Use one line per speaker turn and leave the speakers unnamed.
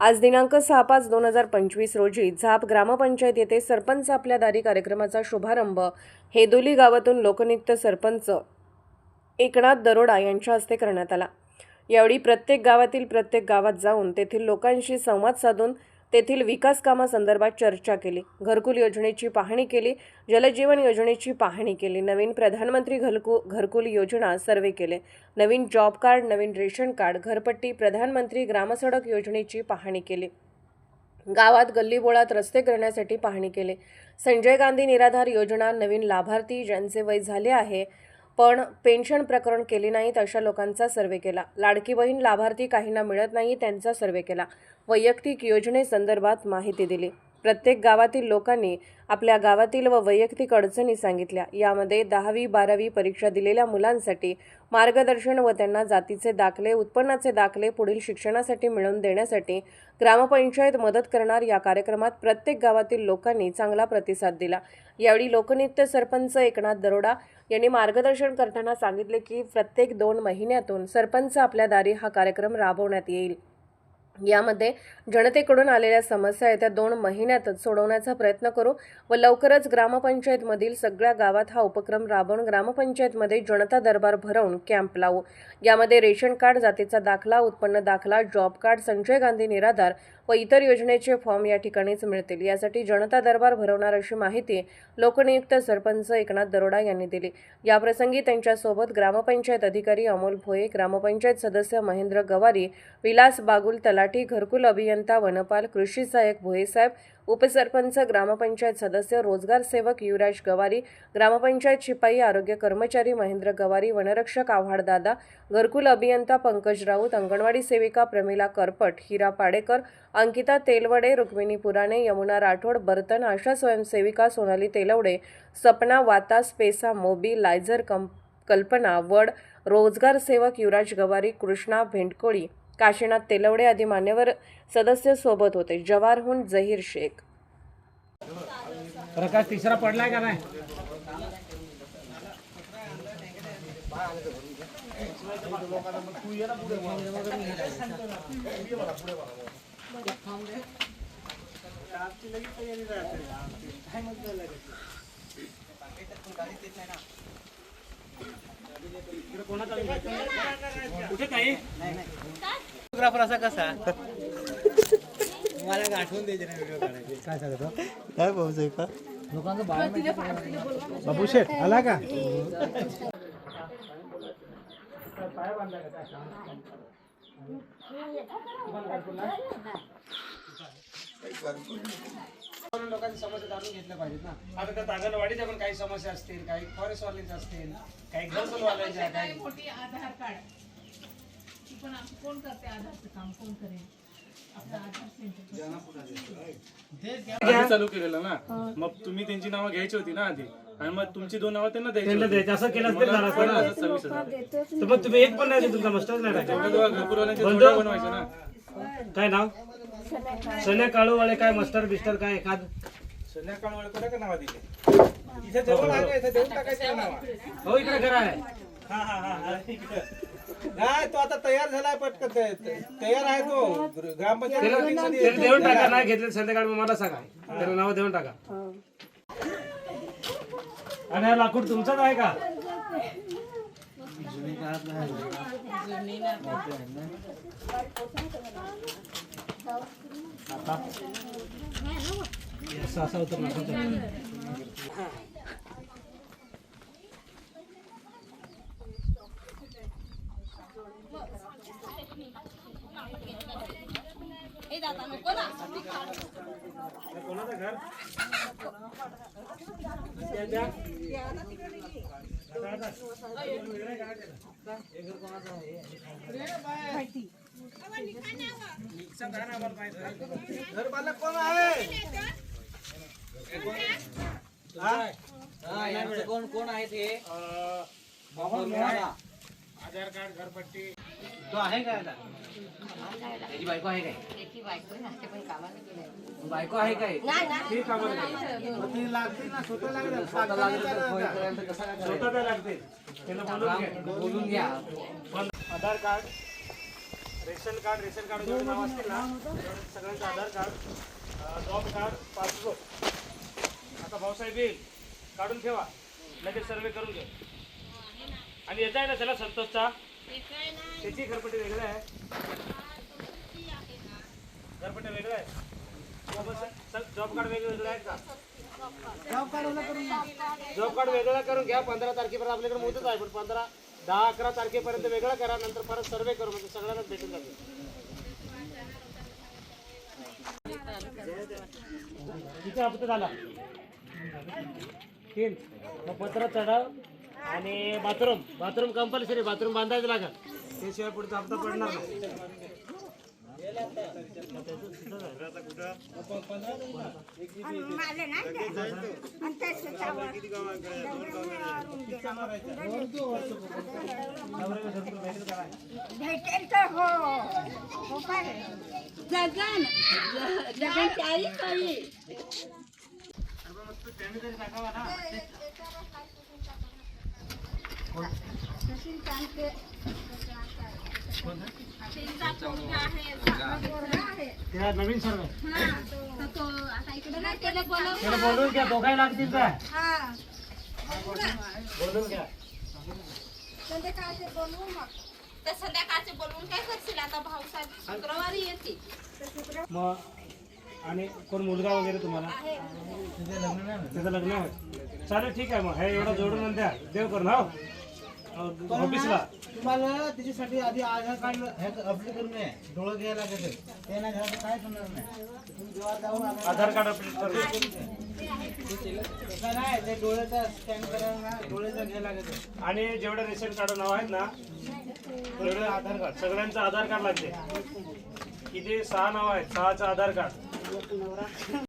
आज दिनांक सहा पाच दोन हजार पंचवीस रोजी झाप ग्रामपंचायत येथे सरपंच आपल्या दारी कार्यक्रमाचा शुभारंभ. हेदोली गावातून लोकनियुक्त सरपंच एकनाथ दरोडा यांच्या हस्ते करण्यात आला. यावेळी प्रत्येक गावातील प्रत्येक गावात जाऊन तेथील लोकांशी संवाद साधून तेथील विकास कामासंदर्भात चर्चा केली. घरकुल योजनेची पाहणी केली. जलजीवन योजनेची पाहणी केली. नवीन प्रधानमंत्री घरकु घरकुल योजना सर्वे केले. नवीन जॉब कार्ड नवीन रेशन कार्ड घरपट्टी प्रधानमंत्री ग्रामसडक योजनेची पाहणी केली. गावात गल्लीबोळात रस्ते करण्यासाठी पाहणी केली. संजय गांधी निराधार योजना नवीन लाभार्थी ज्यांचे वय झाले आहे पण पेन्शन प्रकरण केले नाहीत अशा लोकांचा सर्वे केला. लाडकी बहीण लाभार्थी काहींना मिळत नाही त्यांचा सर्वे केला. वैयक्तिक योजनेसंदर्भात माहिती दिली. प्रत्येक गावातील लोकांनी आपल्या गावातील व वैयक्तिक अडचणी सांगितल्या. यामध्ये दहावी बारावी परीक्षा दिलेल्या मुलांसाठी मार्गदर्शन व त्यांना जातीचे दाखले उत्पन्नाचे दाखले पुढील शिक्षणासाठी मिळवून देण्यासाठी ग्रामपंचायत मदत करणार या कार्यक्रमात प्रत्येक गावातील लोकांनी चांगला प्रतिसाद दिला. यावेळी लोकनृत्य सरपंच एकनाथ दरोडा यांनी मार्गदर्शन करताना सांगितले की प्रत्येक दोन महिन्यातून सरपंच आपल्या दारी हा कार्यक्रम राबवण्यात येईल. यामध्ये जनतेकडून आलेल्या समस्या येत्या दोन महिन्यातच सोडवण्याचा प्रयत्न करू व लवकरच ग्रामपंचायतमधील सगळ्या गावात हा उपक्रम राबवून ग्रामपंचायतमध्ये जनता दरबार भरवून कॅम्प लावू. यामध्ये रेशन कार्ड जातीचा दाखला उत्पन्न दाखला जॉब कार्ड संजय गांधी निराधार व इतर योजनेचे फॉर्म या ठिकाणीच मिळतील. यासाठी जनता दरबार भरवणार अशी माहिती लोकनियुक्त सरपंच एकनाथ दरोडा यांनी दिली. याप्रसंगी त्यांच्यासोबत ग्रामपंचायत अधिकारी अमोल भोये ग्रामपंचायत सदस्य महेंद्र गवारी विलास बागुल तलाठी घरकुल अभियंता वनपाल कृषी सहाय्यक भोयेसाहेब उपसरपंच ग्रामपंचायत सदस्य रोजगार सेवक युवराज गवारी ग्रामपंचायत शिपाई आरोग्य कर्मचारी महेंद्र गवारी वनरक्षक आव्हाड दादा घरकुल अभियंता पंकज राऊत अंगणवाडी सेविका प्रमिला करपट हिरा पाडेकर अंकिता तेलवडे रुक्मिणी पुराणे यमुना राठोड बर्तन आशा स्वयंसेविका सोनाली तेलवडे सपना वाता स्पेसा मोबी लायझर कं कल्पना वड रोजगार सेवक युवराज गवारी कृष्णा भेंडकोळी काशीनाथ तेलवडे आदी मान्यवर सदस्य सोबत होते. जवाहरहून जहीर शेख.
प्रकाश तिसरा पडलाय का नाही? कुठे काही
फोटोग्राफर असा कसा मला एक आठवण द्यायची नाही व्हिडिओ काढायची
काय सांगतो
काय भाऊसाहेब का
बाबू शेठ आला का लोकांची समस्या जाणून घेतल्या पाहिजेत ना. आता त्या अंगणवाडीच्या पण काही समस्या असतील काही फॉरेस्ट वाल्यांच्या असतील काही काही
मोठी आधार कार्ड. पण आप- कोण करते आधारचं काम? कोण करेल?
चालू केलेलं ना. मग तुम्ही त्यांची नावं घ्यायची होती ना आधी. आणि मग तुमची दोन नावं त्यांना द्यायची
त्यांना
होती.
द्यायचं. असं केलं तरी झालं असतं ना. मग तुम्ही एक पण नाही दिलं, तुमचा मस्टच नाही
बनवायचे ना.
काय नाव? सन्या काळूवाले काय मस्टर बिस्टर काय एखाद?
संध्याकाळ वेळ का नावा दिले इथे जवळ आहे ना, इथे देऊन टाकायचं नाव
हो इकडे खरं आहे
हा हा हा हा नाही तो आता तयार झालाय पटकन. तयार आहे तो. ग्रामपंचायत
देऊन टाका नाही घेतलं संध्याकाळी मग मला सांगा. त्याला नाव देऊन टाका. आणि हा लाकूड तुमचाच आहे का? असं असं होतं लाकूड कोणाचं घर
घर बालक कोण आहे
कोण कोण आहे ते
आधार कार्ड घरपट्टी
तो आहे का आता? त्याची बायको आहे काय बायको आहे काय
ती कामाला
ती लागते ना स्वतः लागते स्वतः लागते
स्वतः लागते त्याला बोलून
घ्या
Aadhaar card
ration card ration card जेवढे नाव असतील ना सगळ्यांचं Aadhaar card job card passport आता भाऊसाहेब येईल. काढून ठेवा. लगेच सर्वे करून घे. आणि येत आहे ना त्याला संतोषचा. त्याची घरपट्टी वेगळं आहे. घरपट्टी वेगळं आहे. जॉब कार्ड वेगळं वेगळं आहे का? जॉब कार्ड वेगळं करून घ्या. पंधरा तारखेपर्यंत आपल्याकडे मुदत आहे पण पंधरा दहा अकरा तारखेपर्यंत वेगळं करा नंतर परत सर्वे करू म्हणजे सगळ्यांनाच भेटून जाते किती हप्ता झाला. तीन. मग पत्र चढाव आणि बाथरूम. बाथरूम कंपल्सरी बाथरूम बांधायचं लागेल. त्याशिवाय पुढचा हप्ता पडणार नाही.
भेटेल तर हो हो काय जगन जगनची आई काही
त्या नवीन सर्वे. त्याला
बोलव
बोलून घ्या दोघाही लागतील काय
हा.
बोलून घ्या.
संध्याकाळचे बोलवू मग.
तर संध्याकाळचे बोलवून काय करशील? आता भाऊसाहेब शुक्रवारी येते
मग आणि कोण मुलगा वगैरे तुम्हाला? त्याचं लग्न आहे चालेल ठीक आहे मग. हे एवढं जोडून द्या. देव करून हो. ऑफिसला.
तुम्हाला त्याच्यासाठी आधी आधार कार्ड अपडेट करून आहे डोळं घ्यायला लागेल. ते नाही काय करणार नाही. तुम्ही जेव्हा जाऊन आधार
कार्ड अपडेट करून
नाही ते डोळ्याचा स्कॅन करायला ना डोळ्याचा घ्यायला लागेल.
आणि जेवढे रेशन कार्ड नाव आहेत ना तेवढे आधार कार्ड. सगळ्यांचं आधार कार्ड लागते. किती? सहा नाव आहेत. सहाचं आधार कार्ड.